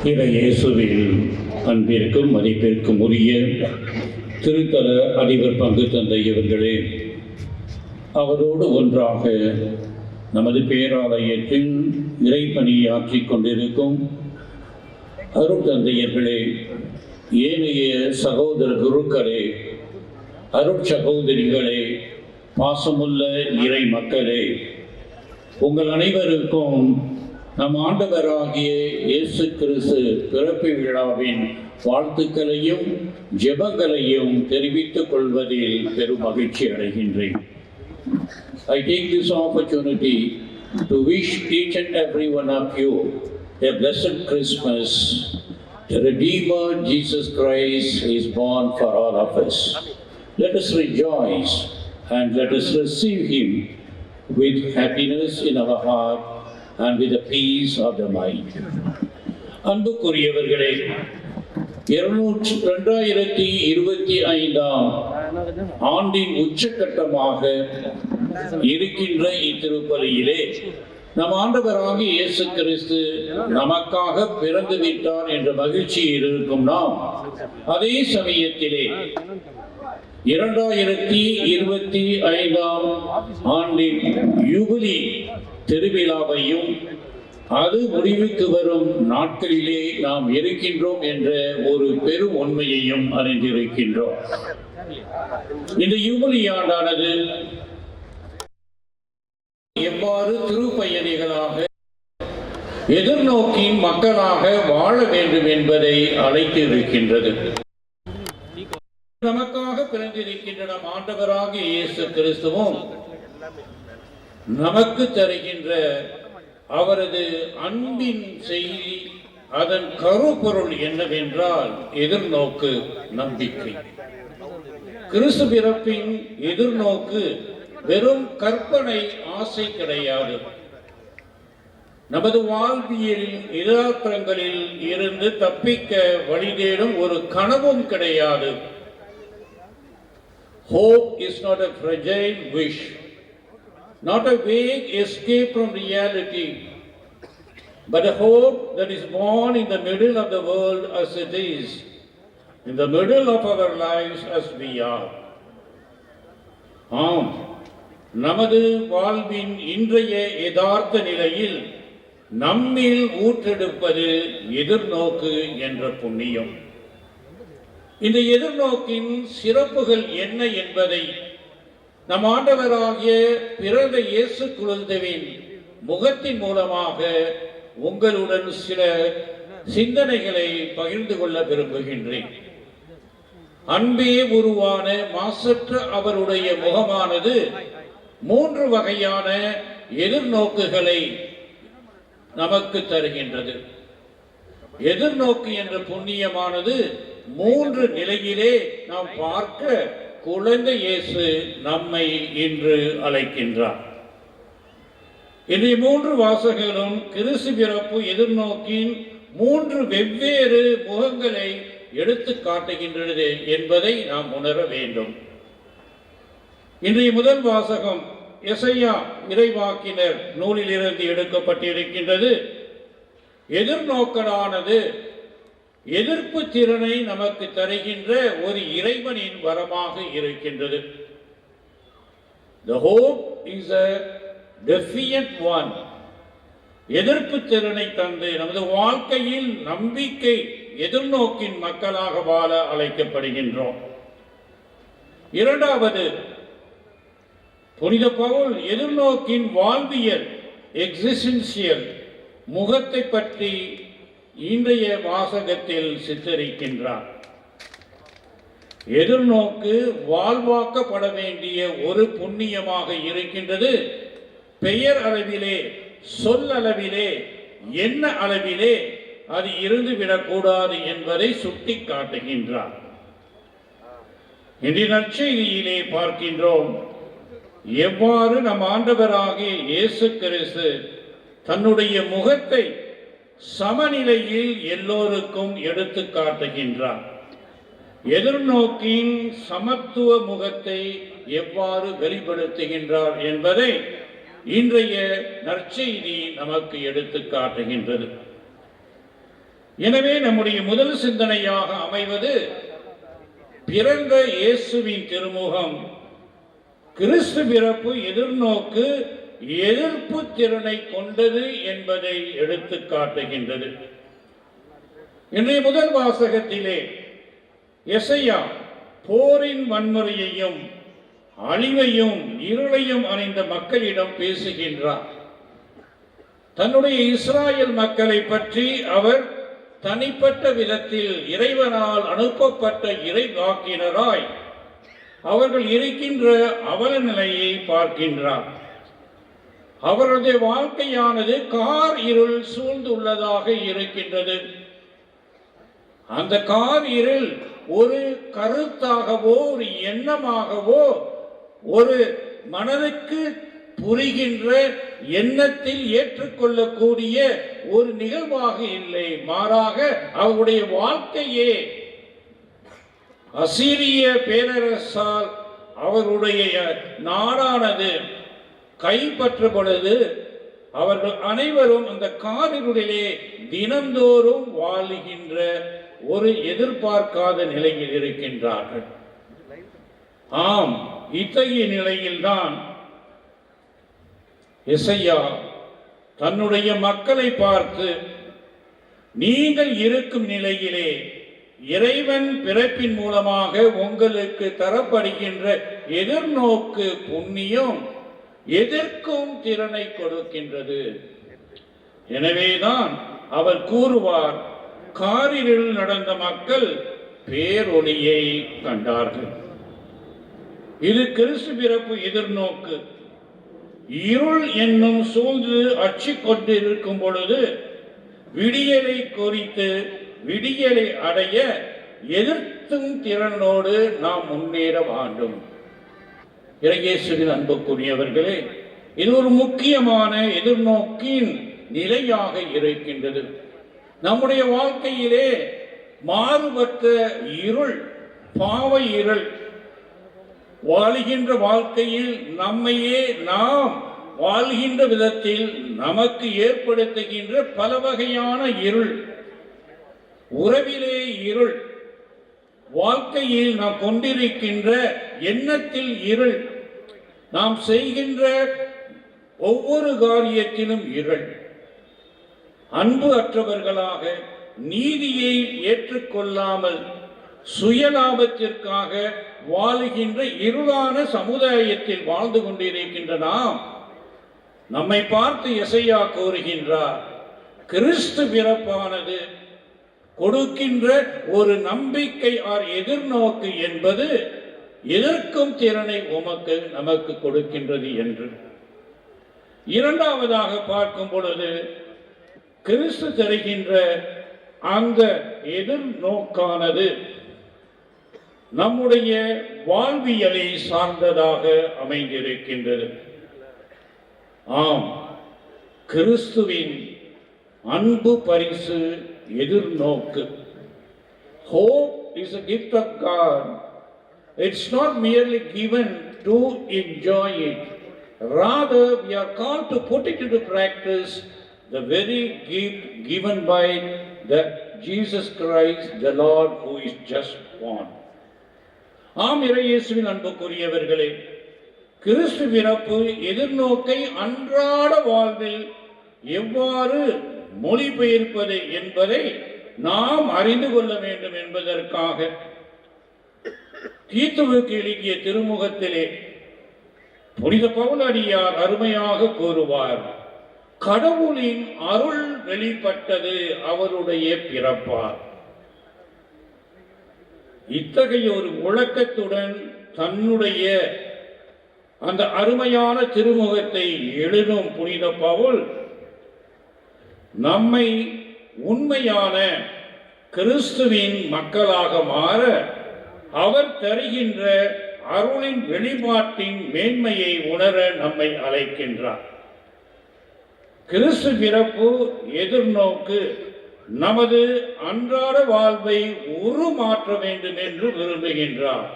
இறை இயேசுவில் அன்பிற்கும் மதிப்பிற்கும் உரிய திருத்தல அதிபர் பங்கு தந்த இவர்களே அவரோடு ஒன்றாக நமது பேராலயத்தில் இறைப்பணியாற்றிக் கொண்டிருக்கும் அருட்தந்தையர்களே ஏனைய சகோதர குருக்களே அருட்சகோதரிகளே பாசமுள்ள இறை மக்களே உங்கள் அனைவருக்கும் நம் ஆண்டவராகிய இயேசு கிறிஸ்து பிறப்பு விழாவின் வாழ்த்துக்களையும் ஜெபங்களையும் தெரிவித்துக் கொள்வதில் பெரும் மகிழ்ச்சி அடைகின்றேன் I take this opportunity to wish each and every one of you a blessed Christmas. The Redeemer Jesus Christ is born for all of us. Let us rejoice and let us receive Him with happiness in our heart and with the peace of the mind. அன்புக்குரியவர்களே இருநூற்று ரெண்டாயிரத்தி இருபத்தி ஐந்தாம் ஆண்டின் உச்சகட்டமாக இருக்கின்ற இத்திருப்பலியிலே நம் ஆண்டவராக இயேசு கிறிஸ்து நமக்காக பிறந்து விட்டார் என்ற மகிழ்ச்சியில் இருக்கும் நாம் அதே சமயத்திலே இரண்டாயிரத்தி இருபத்தி ஐந்தாம் ஆண்டின் யுபிலி திருவிழாவையும் அது முடிவுக்கு வரும் நாட்களிலே நாம் இருக்கின்றோம் என்ற ஒரு பெரும் உண்மையையும் அறிந்திருக்கின்றோம். இந்த யுபிலி ஆண்டானது எவ்வாறு திருப்பயணிகளாக எதிர்நோக்கி மக்களாக வாழ வேண்டும் என்பதை அழைத்து இருக்கின்றது நமக்காக பிறந்திருக்கின்ற நம் இயேசு கிறிஸ்துவும். நமக்கு தருகின்ற அவரது அன்பின் செய்தி அதன் கருப்பொருள் என்னவென்றால் எதிர்நோக்கு நம்பிக்கை. கிறிஸ்து பிறப்பின் எதிர்நோக்கு வெறும் கற்பனை ஆசை கிடையாது. நமது வாழ்வியல் எதிராத்திரங்களில் இருந்து தப்பிக்க வழிதேடும் ஒரு கனவும் கிடையாது. Hope is not a fragile wish not a vague escape from reality, but a hope that is born in the middle of the world as it is, in the middle of our lives as we are. ஆம் நமது வாழ்வின் இன்றைய யதார்த்த நிலையில் நம்மில் ஊற்றெடுப்பது எதிர்நோக்கு என்ற புண்ணியம் இந்த எதிர்நோக்கின் சிறப்புகள் என்ன என்பதை நம் ஆண்டவராகிய பிறந்த இயேசு குழந்தைவின் முகத்தின் மூலமாக உங்களுடன் சில சிந்தனைகளை பகிர்ந்து கொள்ள விரும்புகின்றேன். அன்பே உருவான மாசற்ற அவருடைய முகமானது மூன்று வகையான எதிர்நோக்குகளை நமக்கு தருகின்றது. எதிர்நோக்கு என்ற புண்ணியமானது மூன்று நிலையிலே நாம் பார்க்க குழந்தை இயேசு நம்மை இன்று அழைக்கின்றார். இன்றைய மூன்று வாசகங்களும் கிறிஸ்து பிறப்பு எதிர்நோக்கின் மூன்று வெவ்வேறு முகங்களை எடுத்து காட்டுகின்றது என்பதை நாம் உணர வேண்டும். இன்றைய முதல் வாசகம் எசையா இறைவாக்கினர் நூலிலிருந்து எடுக்கப்பட்டிருக்கின்றது. எதிர்நோக்கலானது எதிர்ப்பு திறனை நமக்கு தருகின்ற ஒரு இறைவனின் வரமாக இருக்கின்றது The hope is a defiant one. எதிர்ப்பு திறனை தந்து நமது வாழ்க்கையில் நம்பிக்கை எதிர்நோக்கின் மக்களாக வாழ அழைக்கப்படுகின்றோம் இரண்டாவது புனித பவுல் எதிர்நோக்கின் வாழ்வியல் எக்ஸிஸ்டன்சியல் முகத்தை பற்றி இன்றைய வாசகத்தில் சித்தரிக்கின்றார். எதிர்நோக்கு வாழ்வாக்கப்பட வேண்டிய ஒரு புண்ணியமாக இருக்கின்றது. பெயர் அளவிலே சொல் அளவிலே என்ன அளவிலே அது இருந்துவிடக்கூடாது என்பதை சுட்டி காட்டுகின்றார். இன்றைய நற்செய்தியிலே பார்க்கின்றோம். எவ்வாறு நம் ஆண்டவராகிய இயேசு கிறிஸ்து தன்னுடைய முகத்தை சமநிலையில் எல்லோருக்கும் எடுத்து காட்டுகின்றார் எதிர்நோக்கின் சமத்துவ முகத்தை எவ்வாறு வெளிப்படுத்துகின்றார் என்பதை இன்றைய நற்செய்தி நமக்கு எடுத்து காட்டுகின்றது. எனவே நம்முடைய முதல் சிந்தனையாக அமைவது பிறந்த இயேசுவின் திருமுகம். கிறிஸ்து பிறப்பு எதிர்நோக்கு எதிர்ப்பு திறனை கொண்டது என்பதை எடுத்துக் காட்டுகின்றது. இன்றைய முதல் வாசகத்திலே எசையா போரின் வன்முறையையும் அழிவையும் இருளையும் அணிந்த மக்களிடம் பேசுகின்றார். தன்னுடைய இஸ்ராயல் மக்களை பற்றி அவர் தனிப்பட்ட விதத்தில் இறைவனால் அனுப்பப்பட்ட இறை வாக்கினராய் அவர்கள் இருக்கின்ற அவல நிலையை பார்க்கின்றார். அவரது வாழ்க்கையானது கார் இருள் சூழ்ந்துள்ளதாக இருக்கின்றது. அந்த கார் இருள் ஒரு கருத்தாகவோ ஒரு எண்ணமாகவோ ஒரு மனதுக்கு புரிகின்ற எண்ணத்தில் ஏற்றுக்கொள்ளக்கூடிய ஒரு நிகழ்வாக இல்லை. மாறாக அவருடைய வாழ்க்கையே அசீரிய பேரரசால் அவருடைய நாடானது. கைப்பற்ற பொழுது அவர்கள் அனைவரும் அந்த காரிருளிலே தினந்தோறும் வாழுகின்ற ஒரு எதிர்பார்க்காத நிலையில் இருக்கின்றார்கள். ஆம் இத்தகைய நிலையில்தான் இசையா தன்னுடைய மக்களை பார்த்து நீங்கள் இருக்கும் நிலையிலே இறைவன் பிறப்பின் மூலமாக உங்களுக்கு தரப்படுகின்ற எதிர்நோக்கு புண்ணியம் எதிர்க்கும் திறனை கொடுக்கின்றது? எனவேதான் அவர் கூறுவார் காரில் நடந்த மக்கள் பேரொளியை கண்டார்கள். இது கிறிஸ்து பிறப்பு எதிர்நோக்கு. இருள் என்னும் சூழ்ந்து அச்சு கொண்டிருக்கும் பொழுது விடியலை குறித்து விடியலை அடைய எதிர்த்தும் திறனோடு நாம் முன்னேற வேண்டும். இறையேசுவின் அன்புக்குரியவர்களே இது ஒரு முக்கியமான எதிர்நோக்கின் நிலையாக இருக்கின்றது. நம்முடைய வாழ்க்கையிலே மாறுபட்ட இருள் பாவ இருள் வாழ்கின்ற வாழ்க்கையில் நம்மையே நாம் வாழ்கின்ற விதத்தில் நமக்கு ஏற்படுத்துகின்ற பல வகையான இருள். உறவிலே இருள் வாழ்க்கையில் நாம் கொண்டிருக்கின்ற எண்ணத்தில் இருள் நாம் செய்கின்ற ஒவ்வொரு காரியத்திலும் இருள். அன்பு அற்றவர்களாக நீதியை ஏற்றுக்கொள்ளாமல் சுயலாபத்திற்காக வாழுகின்ற இருளான சமுதாயத்தில் வாழ்ந்து கொண்டிருக்கின்ற நாம் நம்மை பார்த்து எசையா கூறுகின்றார் கிறிஸ்து பிறப்பானது கொடுக்கின்ற ஒரு நம்பிக்கை ஆர் எதிர்நோக்கு என்பது எதிர்க்கும் திறனை உமக்கு நமக்கு கொடுக்கின்றது என்று. இரண்டாவதாக பார்க்கும் பொழுது கிறிஸ்து தருகின்ற அந்த எதிர்நோக்கானது நம்முடைய வாழ்வியலை சார்ந்ததாக அமைந்திருக்கின்றது. ஆம் கிறிஸ்துவின் அன்பு பரிசு எதிர்நோக்கு. Hope is a gift of it's not merely given to enjoy it rather we are called to put it into practice the very gift given by the Jesus Christ the Lord who is just born ஆம் இறையேசுவின் அன்புக்குரியவர்களே கிறிஸ்து பிறப்பு எதிர்நோக்கை அன்றாட வாழ்வில் எவ்வாறு மொழிபெயர்ப்பது என்பதை நாம் அறிந்து கொள்ள வேண்டும் என்பதற்காக தீத்துவுக்கு எழுதிய திருமுகத்திலே புனித பவுனடியார் அருமையாக கூறுவார் கடவுளின் அருள் வெளிப்பட்டது அவருடைய பிறப்பார் இத்தகைய ஒரு முழக்கத்துடன் தன்னுடைய அந்த அருமையான திருமுகத்தை எழுதும் புனித பவுல் நம்மை உண்மையான கிறிஸ்துவின் மக்களாக மாற அவர் தருகின்ற அருளின் வெளிப்பாட்டின் மேன்மையை உணர நம்மை அழைக்கின்றார். கிறிஸ்து பிறப்பு எதிர்நோக்கு நமது அன்றாட வாழ்வை உருமாற்ற வேண்டும் என்று விரும்புகின்றார்.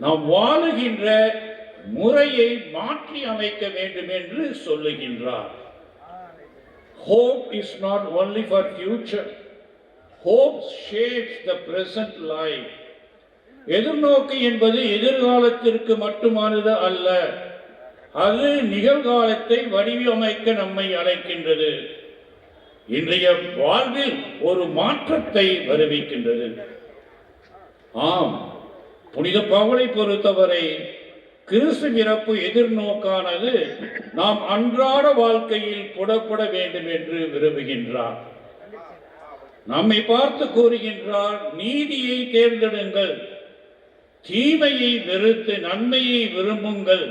நாம் வாழுகின்ற முறையை மாற்றி அமைக்க வேண்டும் என்று சொல்லுகின்றார். Hope is not only for future hope shapes the present life எதிர்நோக்கு என்பது எதிர்காலத்திற்கு மட்டுமானது அல்ல. அது நிகழ்காலத்தை வடிவமைக்க நம்மை அழைக்கின்றது. இன்றைய வாழ்வில் ஒரு மாற்றத்தை வருவிக்கின்றது. ஆம் புனித பவலை பொறுத்தவரை கிறிஸ்து பிறப்பு எதிர்நோக்கானது நாம் அன்றாட வாழ்க்கையில் புடப்பட வேண்டும் என்று விரும்புகின்றார். நம்மை பார்த்து கூறுகின்றார் நீதியை தேர்ந்தெடுங்கள். தீமையை வெறுத்து நன்மையை விரும்புங்கள்.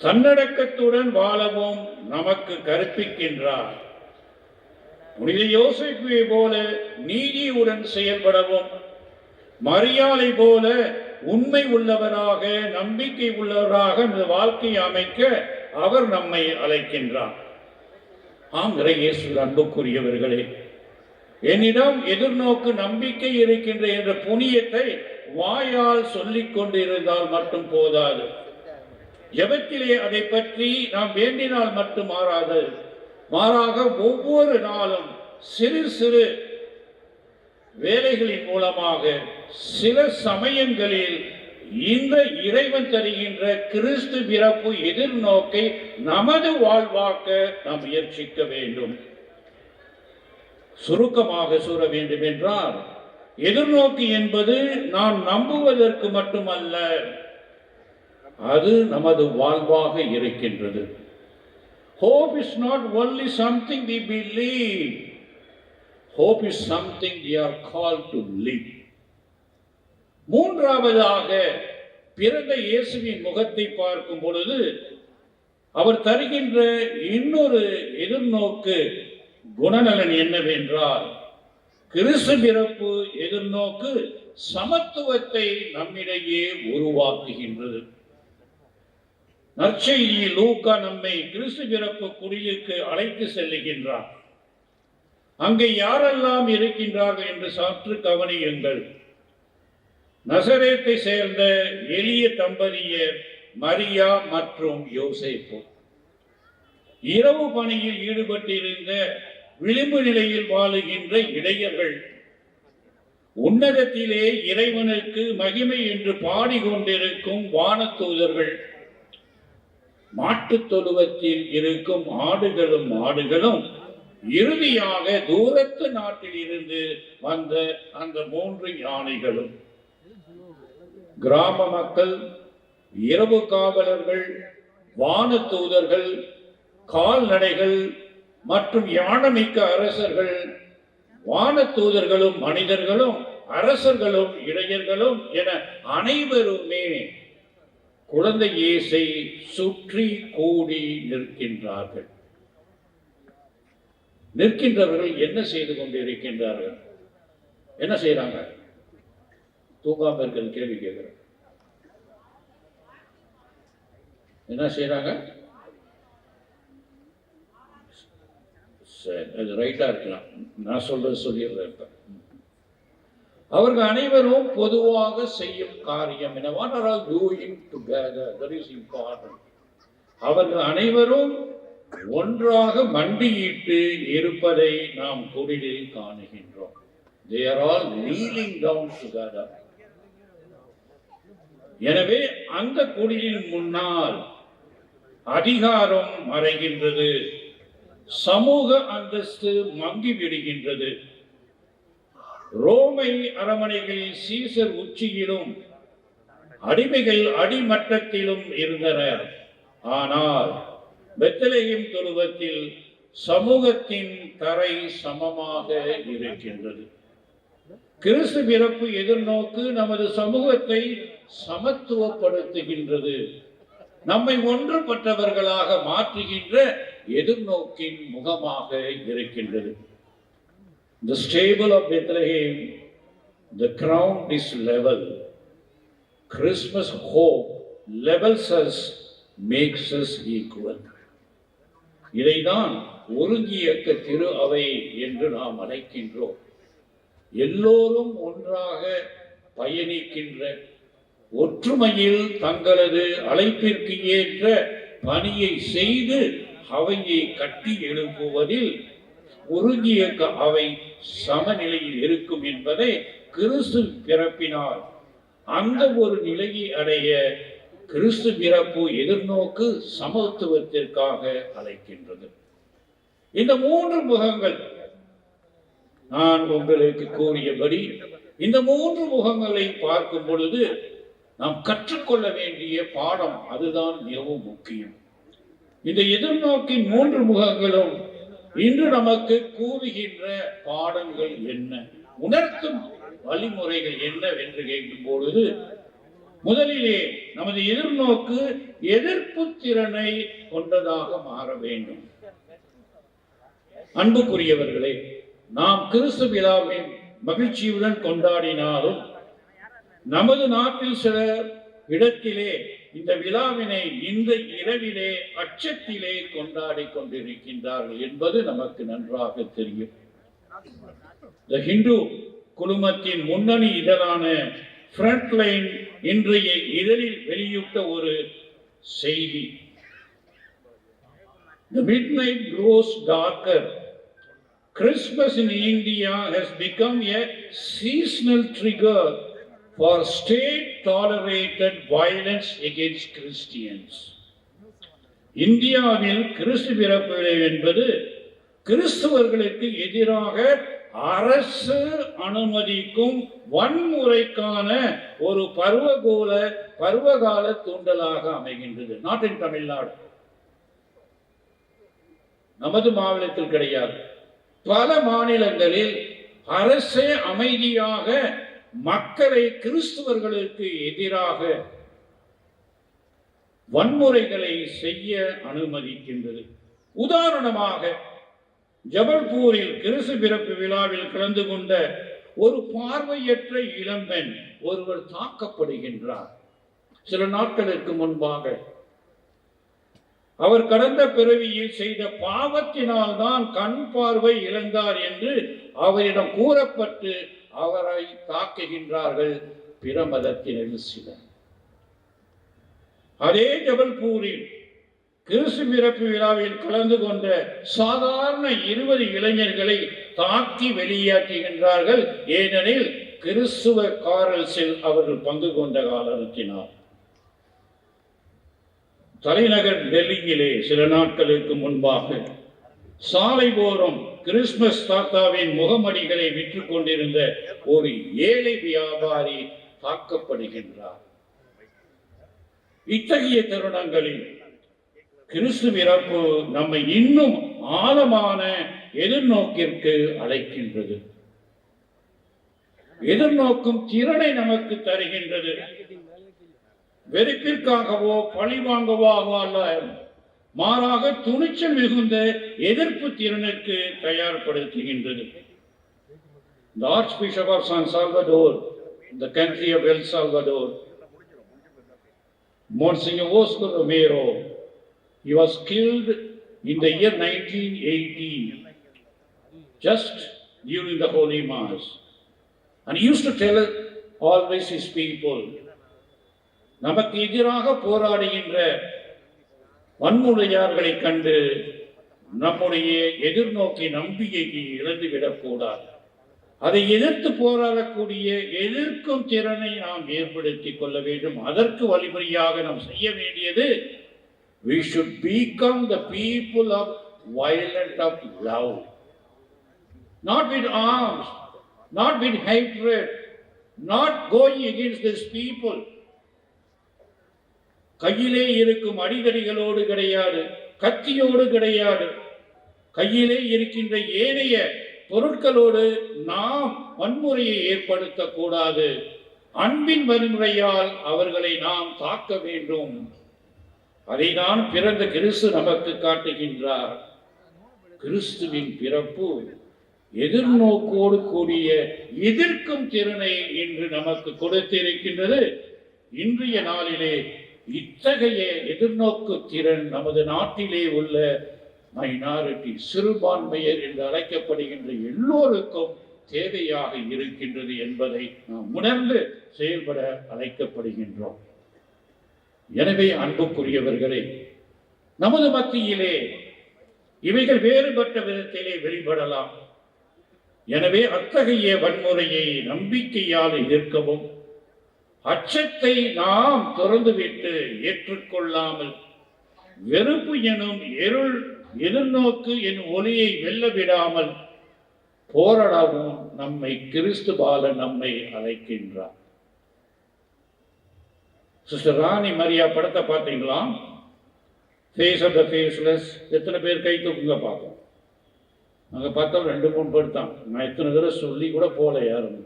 தன்னடக்கத்துடன் வாழவும் நமக்கு கற்பிக்கின்றார். புனித யோசிப்பை போல நீதியுடன் செயல்படவும் மரியாதை போல உண்மை உள்ளவராக நம்பிக்கை உள்ளவராக இந்த வாழ்க்கையை அமைக்க அவர் நம்மை அழைக்கின்றார். ஆம் இயேசு அன்புக்குரியவர்களே என்னிடம் எதிர்நோக்கு நம்பிக்கை இருக்கின்ற என்ற புனியத்தை வாயால் சொல்லிக் கொண்டிருந்தால் மட்டும் போதாது. ஜெபத்திலே அதை பற்றி நாம் வேண்டினால் மட்டும் மாறாது. மாறாக ஒவ்வொரு நாளும் சிறு சிறு வேலைகளின் மூலமாக சில சமயங்களில் இந்த இறைவன் தருகின்ற கிறிஸ்து பிறப்பு எதிர்நோக்கை நமது வாழ்வாக்க நாம் முயற்சிக்க வேண்டும். சுருக்கமாக சூற வேண்டும் என்றால் எதிர்நோக்கி என்பது நாம் நம்புவதற்கு மட்டுமல்ல அது நமது வாழ்வாக இருக்கின்றது. Hope is not only something we believe hope is something we are call to live மூன்றாவதாக பிறந்த இயேசுவின் முகத்தை பார்க்கும் பொழுது அவர் தருகின்ற இன்னொரு எதிர்நோக்கு குணநலன் என்னவென்றால் கிறிஸ்து பிறப்பு எதிர்நோக்கு சமத்துவத்தை நம்மிடையே உருவாக்குகின்றது. நற்செய்தியில் லூக்கா நம்மை கிறிஸ்து பிறப்பு குடிலுக்கு அழைத்து செல்லுகின்றார். அங்கே யாரெல்லாம் இருக்கின்றார்கள் என்று சற்று கவனியுங்கள். நசரேத்தை சேர்ந்த எளிய தம்பதியர் மரியா மற்றும் யோசேப்பு. இரவு பணியில் ஈடுபட்டிருந்த விளிம்பு நிலையில் வாழுகின்ற இடையர்கள். உன்னதத்திலே இறைவனுக்கு மகிமை என்று பாடிக்கொண்டிருக்கும் வானத்தூதர்கள் மாட்டுத் தொழுவத்தில் இருக்கும் ஆடுகளும் மாடுகளும் இறுதியாக தூரத்து நாட்டில் இருந்து வந்த அந்த மூன்று யானைகளும். கிராம மக்கள் இரவு காவலர்கள் வானத்தூதர்கள் கால்நடைகள் மற்றும் யானமிக்க அரசர்கள் வானத்தூதர்களும் மனிதர்களும் அரசர்களும் இளைஞர்களும் என அனைவருமே குழந்தை இயேசை சுற்றி கூடி நிற்கின்றார்கள். நிற்கின்றவர்கள் என்ன செய்து கொண்டிருக்கின்றார்கள்? என்ன செய்யறாங்க தூங்காம இருக்கிறது கேள்வி கேட்கிறேன். என்ன செய்யறாங்க சரி அது ரைட்டாக இருக்கலாம் நான் சொல்கிறது சொல்லிடுறேன் அவர்கள் அனைவரும் பொதுவாக செய்யும் காரியம் என்ன what are all doing together that is important அவர்கள் அனைவரும் ஒன்றாக மண்டியிட்டு இருப்பதை நாம் குடிலில் காணுகின்றோம். They are all kneeling down together. எனவே அந்த குடிலின் முன்னால் அதிகாரம் மறைகின்றது. சமூக அந்தஸ்து மங்கி விடுகின்றது. ரோமை அரமனைகளில் சீசர் உச்சியிலும் அடிமைகள் அடிமட்டத்திலும் இருந்தனர். ஆனால் வெத்தலையும் தொழுவத்தில் சமூகத்தின் தரை சமமாக இருக்கின்றது. கிறிஸ்து பிறப்பு எதிர்நோக்கு நமது சமூகத்தை சமத்துவப்படுத்துகின்றது. நம்மை ஒன்றுபட்டவர்களாக மாற்றுகின்ற எதிர்நோக்கின் முகமாக இருக்கின்றது. The stable of Bethlehem the ground is level Christmas hope levels us makes us equal இதைதான் ஒருங்கியக்க திரு அவை என்று நாம் அழைக்கின்றோம். எல்லோரும் ஒன்றாக பயணிக்கின்ற ஒற்றுமையில் தங்களது அழைப்பிற்கு ஏற்ற பணியை செய்து அவையை கட்டி எழுப்புவதில் ஒருங்கியக்க அவை சமநிலையில் இருக்கும் என்பதை கிறிஸ்து பிறப்பினால் அந்த ஒரு நிலையை அடைய கிறிஸ்து பிறப்பு எதிர்நோக்கு சமத்துவத்திற்காக அழைக்கின்றது. இந்த மூன்று முகங்கள் நான் உங்களுக்கு கூறியபடி இந்த மூன்று முகங்களை பார்க்கும் பொழுது நாம் கற்றுக்கொள்ள வேண்டிய பாடம் அதுதான் மிகவும் முக்கியம். இந்த எதிர்நோக்கின் மூன்று முகங்களும் இன்று நமக்கு கூறுகின்ற பாடங்கள் என்ன? உணர்த்தும் வழிமுறைகள் என்னவென்று கேட்கும் பொழுது முதலிலே நமது எதிர்நோக்கு எதிர்ப்பு திறனை கொண்டதாக மாற வேண்டும். அன்புக்குரியவர்களே நாம் கிறிஸ்து விழாவின் மகிழ்ச்சியுடன் கொண்டாடினாலும் நமது நாட்டில் சில இடத்திலே இந்த விழாவினை இந்த இரவிலே அச்சத்திலே கொண்டாடி கொண்டிருக்கின்றார்கள் என்பது நமக்கு நன்றாக தெரியும் இந்த ஹிந்து குழுமத்தின் முன்னணி இதழான ஃப்ரண்ட்லைன் இன்றைய இதழில் வெளியிட்ட ஒரு செய்தி The midnight grows darker. Christmas in India has become a seasonal trigger for state tolerated violence against Christians இந்தியாவில் கிறிஸ்து பிறப்பு என்பது கிறிஸ்துவர்களுக்கு எதிராக அரசு அனுமதிக்கும் வன்முறைக்கான ஒரு பருவகோல பருவகால தூண்டலாக அமைகின்றது. நாட்டின் தமிழ்நாடு. நமது மாநிலத்தில் கிடையாது. பல மாநிலங்களில் அரசே அமைதியாக மக்களை கிறிஸ்துவர்களுக்கு எதிராக வன்முறைகளை செய்ய அனுமதிக்கின்றது. உதாரணமாக ஜபல்பூரில் கிறிஸ்து பிறப்பு விழாவில் கலந்து கொண்ட ஒரு பார்வையற்ற இளம்பெண் ஒருவர் தாக்கப்படுகின்றார். சில நாட்களுக்கு முன்பாக அவர் கடந்த பிறவியில் செய்த பாவத்தினால் தான் கண் பார்வை இழந்தார் என்று அவரிடம் கூறப்பட்டு அவரை தாக்குகின்றார்கள் பிற மதத்தினர் சிலர். அதே ஜபல்பூரில் கிறிஸ்து பிறப்பு விழாவில் கலந்து கொண்ட சாதாரண இருபது இளைஞர்களை தாக்கி வெளியாற்றுகின்றார்கள். ஏனெனில் கிறிஸ்துவ காரல்ஸில் அவர்கள் பங்கு கொண்ட காலத்தினார் தலைநகர் டெல்லியிலே சில நாட்களுக்கு முன்பாக சாலை ஓரம் கிறிஸ்துமஸ் தாத்தாவின் முகமடிகளை விற்று கொண்டிருந்த ஒரு ஏழை வியாபாரி தாக்கப்படுகின்றார். இத்தகைய தருணங்களில் கிறிஸ்து இறப்பு நம்மை இன்னும் ஆழமான எதிர்நோக்கிற்கு அழைக்கின்றது. எதிர்நோக்கும் திறனை நமக்கு தருகின்றது. வெறுப்பிற்காகவோ பழி வாங்கவோ அல்ல மாறாக துணிச்சல் மிகுந்த எதிர்ப்பு திறனுக்கு தயார்படுத்துகின்றது The Archbishop of San Salvador, the country of El Salvador, Monsignor Oscar Romero, he was killed in the year 1980, just during the Holy Mass. And he used to tell always his people, நமக்கு எதிராக போராடுகின்ற வன்முறையார்களை கண்டு நம்முடைய எதிர்நோக்கி நம்பிக்கைக்கு இழந்துவிடக் கூடாது. அதை எதிர்த்து போராடக்கூடிய எதிர்க்கும் திறனை நாம் ஏற்படுத்திக் கொள்ள வேண்டும். அதற்கு வழிமுறையாக நாம் செய்ய வேண்டியது we should become the people of violent of love. Not with arms not with hatred not going against these people. கையிலே இருக்கும் அடிதடிகளோடு கிடையாது கத்தியோடு கிடையாது. கையிலே இருக்கின்ற ஏனைய பொருட்களோடு நாம் வன்முறையை ஏற்படுத்தக்கூடாது. அன்பின் வன்முறையால் அவர்களை நாம் தாக்க வேண்டும். அதை தான் பிறந்த கிறிஸ்து நமக்கு காட்டுகின்றார். கிறிஸ்துவின் பிறப்பு எதிர்நோக்கோடு கூடிய எதிர்க்கும் திறனை இன்று நமக்கு கொடுத்திருக்கின்றது. இன்றைய நாளிலே இத்தகைய எதிர்நோக்கு திறன் நமது நாட்டிலே உள்ள மைனாரிட்டி சிறுபான்மையர் என்று அழைக்கப்படுகின்ற எல்லோருக்கும் தேவையாக இருக்கின்றது என்பதை நாம் உணர்ந்து செயல்பட அழைக்கப்படுகின்றோம். எனவே அன்புக்குரியவர்களே நமது மத்தியிலே இவைகள் வேறுபட்ட விதத்திலே வெளிப்படலாம். எனவே அத்தகைய வன்முறையை நம்பிக்கையால் எதிர்க்கவும் அச்சத்தை நாம் திறந்துவிட்டு ஏற்றுக்கொள்ளாமல் வெறுப்பு எனும் இருள் எதிர்நோக்கு என் ஒளியை வெல்ல விடாமல் போராடவும் நம்மை கிறிஸ்து பால நம்மை அழைக்கின்றார். சிஸ்டர் ராணி மரியா படத்தை பார்த்தீங்களா? ஃபேஸ் ஆஃப் த ஃபேஸ்லெஸ் எத்தனை பேர் கை தூக்குங்க பார்ப்போம். அங்கே பார்த்தா ரெண்டு மூணு பேர் தான் நான் எத்தனை தடவை சொல்லி கூட போகல யாரும்.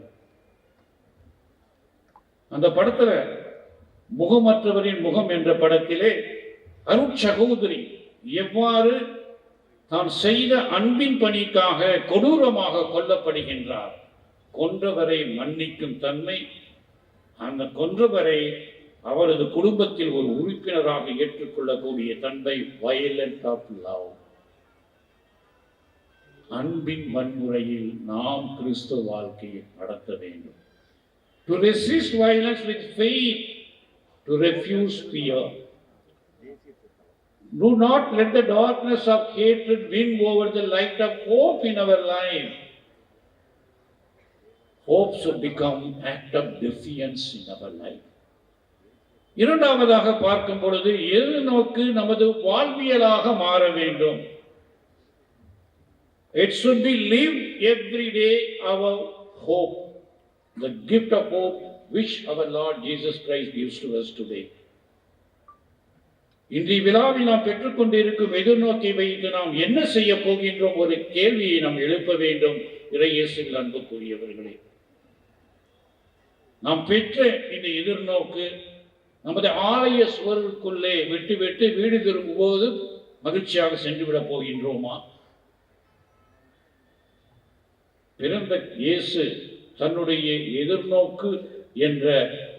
அந்த படத்துல முகமற்றவரின் முகம் என்ற படத்திலே அருட்சகோதரி எவ்வாறு தான் செய்த அன்பின் பணிக்காக கொடூரமாக கொல்லப்படுகின்றார். கொன்றவரை மன்னிக்கும் தன்மை அந்த கொன்றவரை அவரது குடும்பத்தில் ஒரு உறுப்பினராக ஏற்றுக்கொள்ளக்கூடிய தன்மை வயலண்ட் ஆஃப் லவ் அன்பின் வன்முறையில் நாம் கிறிஸ்துவ வாழ்க்கையை நடத்த வேண்டும். To resist violence with faith, to refuse fear. Do not let the darkness of hatred win over the light of hope in our life. Hope should become act of defiance in our life. இரண்டாவதாக பார்க்கும் பொழுது எது நோக்கு நமது வாழ்வியலாக மாற வேண்டும் it should be live every day our hope the gift of hope which our Lord Jesus Christ gives to us today. இன்றைய விழாவில் நாம் பெற்றுக்கொண்டிருக்கும் எதிர்நோக்கை வைத்து நாம் என்ன செய்ய போகின்றோம் ஒரு கேள்வியை நாம் எழுப்ப வேண்டும். இறையேசில் அன்புக்குரியவர்களே. நாம் பெற்ற இந்த எதிர்நோக்கு நமது ஆலய சுவருக்குள்ளே விட்டு விட்டு வீடு திரும்பும்போது மகிழ்ச்சியாக சென்றுவிடப் போகின்றோமா? பிறந்த இயேசு தன்னுடைய எதிர்நோக்கு என்ற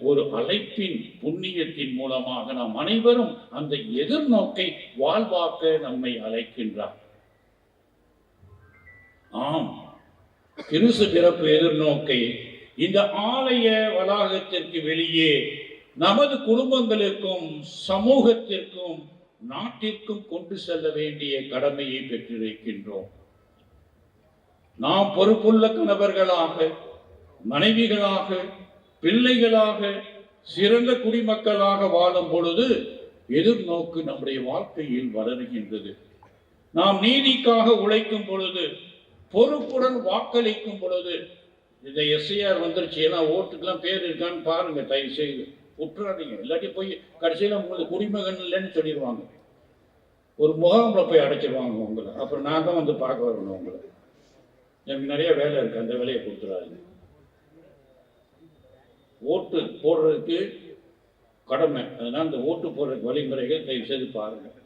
ஒரு அழைப்பின் புண்ணியத்தின் மூலமாக நாம் அனைவரும் அந்த எதிர்நோக்கை வாழ்வாக்க நம்மை அழைக்கின்றார். ஆம். கிறிஸ்து பிறப்பு எதிர்நோக்கை இந்த ஆலய வளாகத்திற்கு வெளியே நமது குடும்பங்களுக்கும் சமூகத்திற்கும் நாட்டிற்கும் கொண்டு செல்ல வேண்டிய கடமையை பெற்றிருக்கின்றோம். நாம் பொறுப்புள்ள கணவர்களாக மனைவிகளாக பிள்ளைகளாக சிறந்த குடிமக்களாக வாழும் பொழுது எதிர்நோக்கு நம்முடைய வாழ்க்கையில் வளருகின்றது. நாம் நீதிக்காக உழைக்கும் பொழுது பொறுப்புடன் வாக்களிக்கும் பொழுது இந்த எஸ்ஐஆர் வந்துருச்சு ஏன்னா ஓட்டுக்கெல்லாம் பேர் இருக்கான்னு பாருங்க தயவு செய்து விட்டுறாதீங்க இல்லாட்டி போய் கடைசியில் உங்களுக்கு குடிமகன் இல்லைன்னு சொல்லிடுவாங்க. ஒரு முகாமில் போய் அடைச்சிடுவாங்க உங்களை. அப்புறம் நான் தான் வந்து பார்க்க வரணும் உங்களை. எனக்கு நிறைய வேலை இருக்குது அந்த வேலையை கொடுத்துடாதீங்க. ஓட்டு போடுறதுக்கு கடமை. அதனால் இந்த ஓட்டு போடுறதுக்கு வழிமுறைகள் தயவு செய்து பாருங்கள்.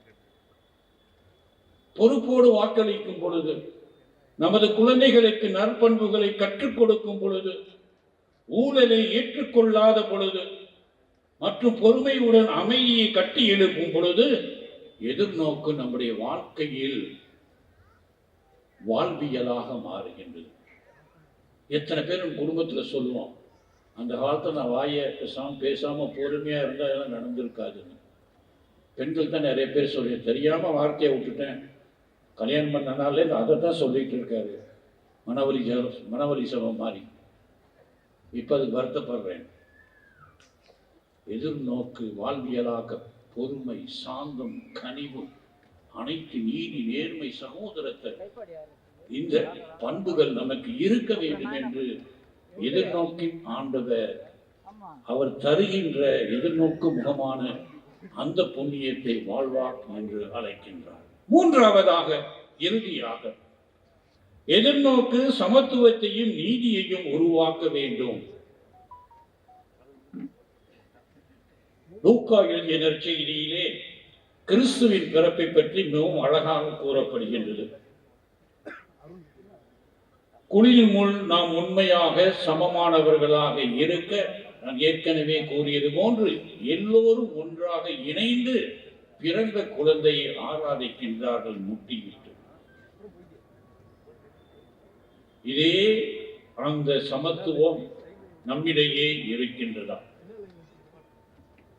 பொறுப்போடு வாக்களிக்கும் பொழுது நமது குழந்தைகளுக்கு நற்பண்புகளை கற்றுக் கொடுக்கும் பொழுது ஊழலை ஏற்றுக்கொள்ளாத பொழுது மற்றும் பொறுமையுடன் அமைதியை கட்டி எழுப்பும் பொழுது எதிர்நோக்கு நம்முடைய வாழ்க்கையில் வாழ்வியலாக மாறுகின்றது. எத்தனை பேர் குடும்பத்தில் சொல்லுவோம் அந்த காலத்தில் நான் வாயை பேசாம பேசாமல் பொறுமையாக இருந்தால் இதெல்லாம் நடந்திருக்காதுன்னு பெண்கள் தான் நிறைய பேர் சொல்லி தெரியாமல் வார்த்தையை விட்டுட்டேன். கல்யாணம் பண்ணனாலே அதை தான் சொல்லிட்டு இருக்காரு. மனவலி ஜெ- மனவலி சபம் மாதிரி. இப்போ அது வருத்தப்படுறேன். எதிர்நோக்கு வாழ்வியலாக பொறுமை சாந்தம் கனிவு அனைத்து நீதி நேர்மை சகோதரத்தை இந்த பண்புகள் நமக்கு இருக்க வேண்டும் என்று எதிர்நோக்கின் ஆண்டவர். அவர் தருகின்ற எதிர்நோக்கு முகமான அந்த புண்ணியத்தை வாழ்வார் என்று அழைக்கின்றார். மூன்றாவதாக இறுதியாக எதிர்நோக்கு சமத்துவத்தையும் நீதியையும் உருவாக்க வேண்டும். லூக்கா எழுதிய நற்செய்தியிலே கிறிஸ்துவின் பிறப்பை பற்றி மிகவும் அழகாக கூறப்படுகின்றது. குளிர் முள் நாம் உண்மையாக சமமானவர்களாக இருக்க நான் ஏற்கனவே கூறியது போன்று எல்லோரும் ஒன்றாக இணைந்து பிறந்த குழந்தையை ஆராதிக்கின்றார்கள் முட்டியிட்டு. இதே அந்த சமத்துவம் நம்மிடையே இருக்கின்றதா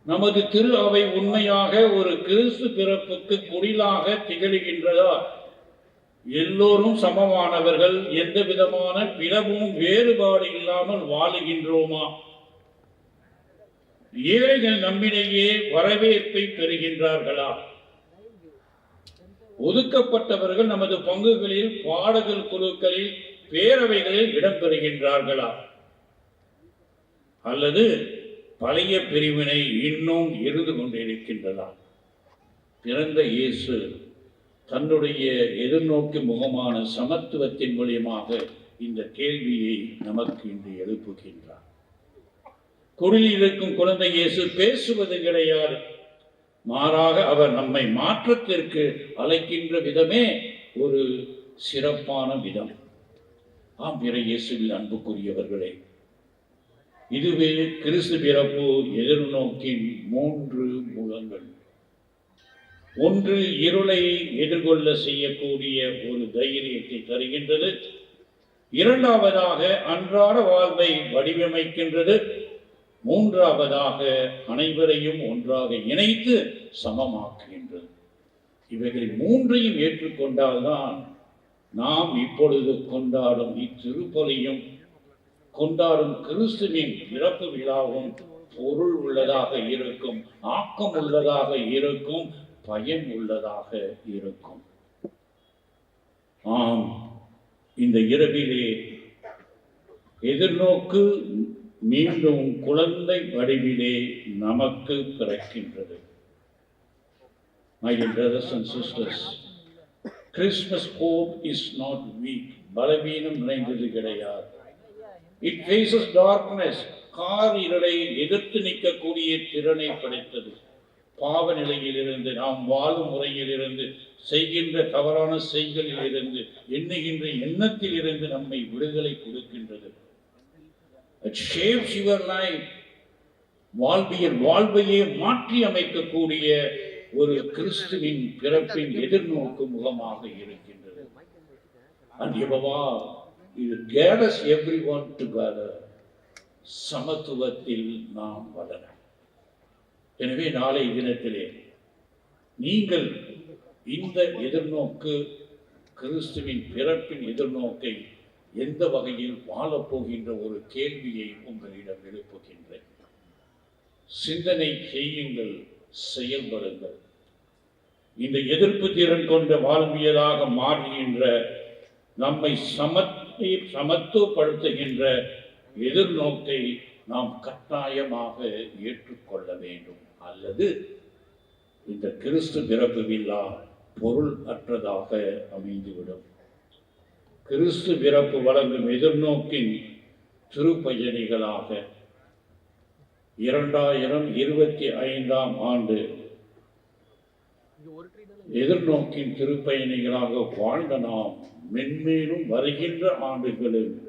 நமது திரு அவை உண்மையாக ஒரு கிறிஸ்து பிறப்புக்கு குடிலாக திகழ்கின்றதா? எல்லோரும் சமமானவர்கள் எந்த விதமான பிளவும் வேறுபாடு இல்லாமல் வாழுகின்றோமா? ஏழைகள் நம்மிடையே வரவேற்பை பெறுகின்றார்களா? ஒதுக்கப்பட்டவர்கள் நமது பங்குகளில் பாடகர் குழுக்களில் பேரவைகளில் இடம்பெறுகின்றார்களா? அல்லது பழைய பிரிவினை இன்னும் இருந்து கொண்டிருக்கின்றதா? பிறந்த இயேசு தன்னுடைய எதிர்நோக்கு முகமான சமத்துவத்தின் மூலியமாக இந்த கேள்வியை நமக்கு இன்று எழுப்புகின்றார். குடில் இருக்கும் குழந்தை இயேசு பேசுவது கிடையாது. மாறாக அவர் நம்மை மாற்றத்திற்கு அழைக்கின்ற விதமே ஒரு சிறப்பான விதம். ஆம் பிற இயேசுவில் அன்புக்குரியவர்களே இதுவே கிறிஸ்து பிறப்பு எதிர்நோக்கின் மூன்று முகங்கள் ஒன்று இருளை எதிர்கொள்ள செய்யக்கூடிய ஒரு தைரியத்தை தருகின்றது. இரண்டாவதாக அன்றாட வாழ்வை வடிவமைக்கின்றது. மூன்றாவதாக அனைவரையும் ஒன்றாக இணைத்து சமமாக்குகின்றது. இவைகள் மூன்றையும் ஏற்றுக்கொண்டால்தான் நாம் இப்பொழுது கொண்டாடும் இத்திருப்பலையும் கொண்டாடும் கிறிஸ்துவின் பிறப்பு விழாவும் பொருள் உள்ளதாக இருக்கும் ஆக்கம் உள்ளதாக இருக்கும் பயன் உள்ளதாக இருக்கும். ஆம் இந்த இரவிலே எதிர்நோக்கு மீண்டும் குழந்தை வடிவிலே நமக்கு பிறக்கின்றது. My dear brothers and sisters, Christmas hope is not weak. பலவீனம் நிறைந்தது கிடையாது. இட் ஃபேசஸ் டார்க்னஸ் கார் இருளை எதிர்த்து நிற்கக்கூடிய திறனை படைத்தது. பாவ நிலையிலிருந்து நாம் வாழும் முறையிலிருந்து செய்கின்ற தவறான செய்களில் இருந்து எண்ணுகின்ற எண்ணத்திலிருந்து நம்மை விடுதலை கொடுக்கின்றது. வாழ்வியல் வாழ்வையே மாற்றி அமைக்கக்கூடிய ஒரு கிறிஸ்துவின் பிறப்பின் எதிர்நோக்கு முகமாக இருக்கின்றது. And இது கேதர்ஸ் எவ்ரி ஒன் டுகெதர் சமத்துவத்தில் நாம் வளர எனவே நாளை தினத்திலே நீங்கள் இந்த எதிர்நோக்கு கிறிஸ்துவின் பிறப்பின் எதிர்நோக்கை எந்த வகையில் வாழப்போகின்ற ஒரு கேள்வியை உங்களிடம் எழுப்புகின்றேன். சிந்தனை செய்யுங்கள் செயல்படுங்கள் இந்த எதிர்ப்பு திறன் கொண்ட வாழ்வியலாக மாறுகின்ற நம்மை சமத்தை சமத்துவப்படுத்துகின்ற எதிர்நோக்கை நாம் கட்டாயமாக ஏற்றுக்கொள்ள வேண்டும். அல்லது இந்த கிறிஸ்து பிறப்பு விழா பொருள் அற்றதாக அமைந்துவிடும். கிறிஸ்து பிறப்பு வழங்கும் எதிர்நோக்கின் திருப்பயணிகளாக இரண்டாயிரம் இருபத்தி ஐந்தாம் ஆண்டு எதிர்நோக்கின் திருப்பயணிகளாக வாழ்ந்த நாம் மென்மேலும் வருகின்ற ஆண்டுகளில்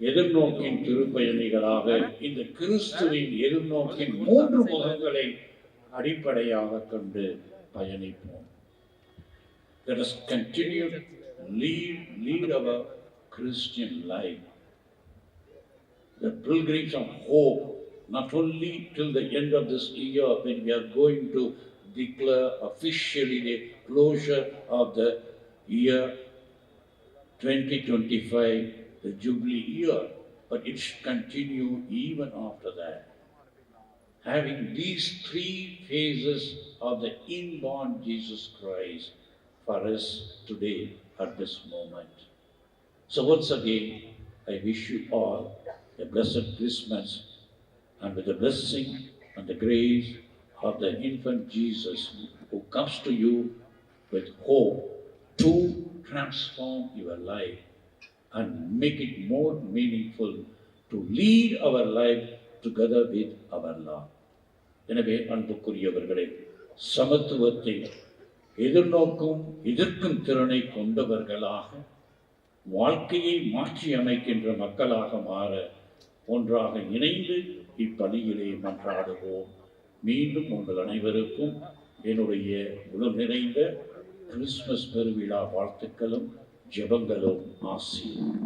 எதிர்நோக்கின் திருப்பயணிகளாக இந்த கிறிஸ்துவின் எதிர்நோக்கின் மூன்று முகங்களை அடிப்படையாக கொண்டு பயணிப்போம் Let us continue lead, lead our Christian life. The pilgrims of hope, not only till the end of this year when we are going to declare officially the closure of the year 2025, the Jubilee year, but it should continue even after that. Having these three phases of the inborn Jesus Christ for us today at this moment. So, once again, I wish you all a blessed Christmas and with the blessing and the grace of the infant Jesus who comes to you with hope to transform your life and make it more meaningful to lead our life together with our Lord. எனவே அன்புக்குரியவர்களே சமத்துவத்தை எதிர்நோக்கும் எதிர்க்கும் திறனை கொண்டவர்களாக வாழ்க்கையை மாற்றி அமைக்கின்ற மக்களாக மாற ஒன்றாக இணைந்து இப்பணியிலே மன்றாடுவோம் மீண்டும் உங்கள் அனைவருக்கும் என்னுடைய உடல் நிறைந்த கிறிஸ்துமஸ் பெருவிழா வாழ்த்துக்களும் ஜெபங்களும் ஆசியும்